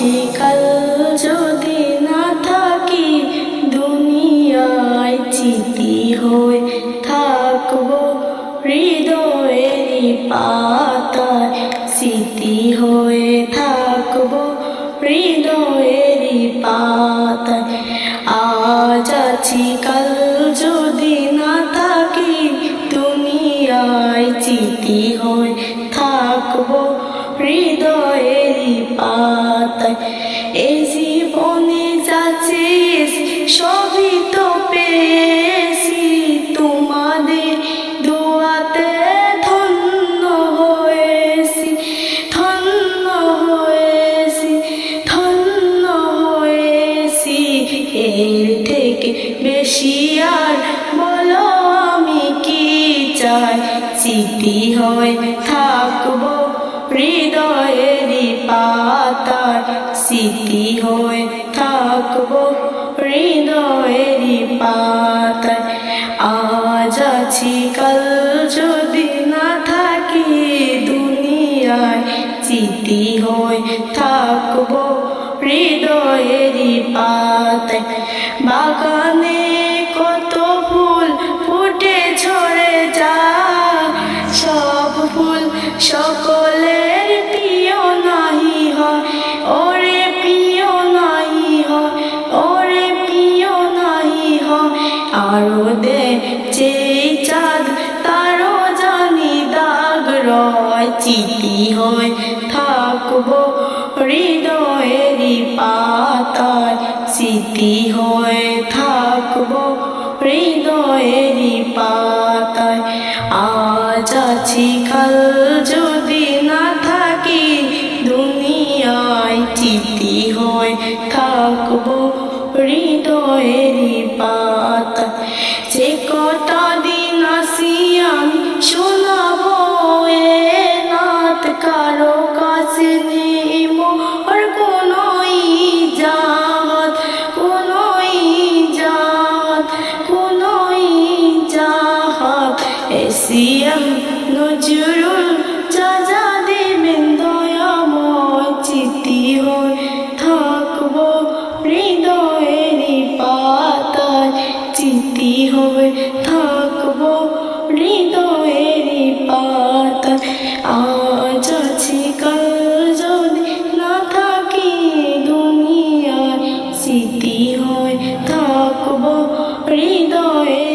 আছি যদি না থাকি, দুনিয়ায় চিতি হয়ে থাকব হৃদয়েরই পাতায় স্মৃতি হয়ে থাকব হৃদয়েরই পাতায় আজ আছি, কাল যদি না থাকি, দুনিয়ায় চিতি হয়ে থাকব হৃদয়েরই পাতায় এই জীবনে যাচ্ছে সবই তো পেয়েছি। তোমাদের দোয়াতে ধন্য হয়েছি ধন্য হয়েছি ধন্য হয়েছি। এর থেকে বেশি আর বলো আমি কি চাই? স্মৃতি হয়ে থাকব হৃদয়েরই পাতায় স্মৃতি হয়ে থাকব। হৃদয়েরই পাতায় আজ আছি, কাল যদি না থাকি দুনিয়ায় স্মৃতি হয়ে থাকব। হৃদয়েরই পাতায় বাগানে চিতি হয় থাকব। হৃদয়েরই পাতায় স্মৃতি হয়ে থাকব। হৃদয়েরই পাতায় আজ আছি, কাল যদি না থাকি, দুনিয়ায় চিতি হয়ে থাকব। সিয়াম নজরুল চাচা দেবেন দয়াময় চিতি হয় থাকব হৃদয়ের পাতায় চিতি হয় থাকব হৃদয়ের পাতায় আজ আছি কাল যদি না থাকি দুনিয়ায় স্মৃতি হয়ে থাকব হৃদয়ের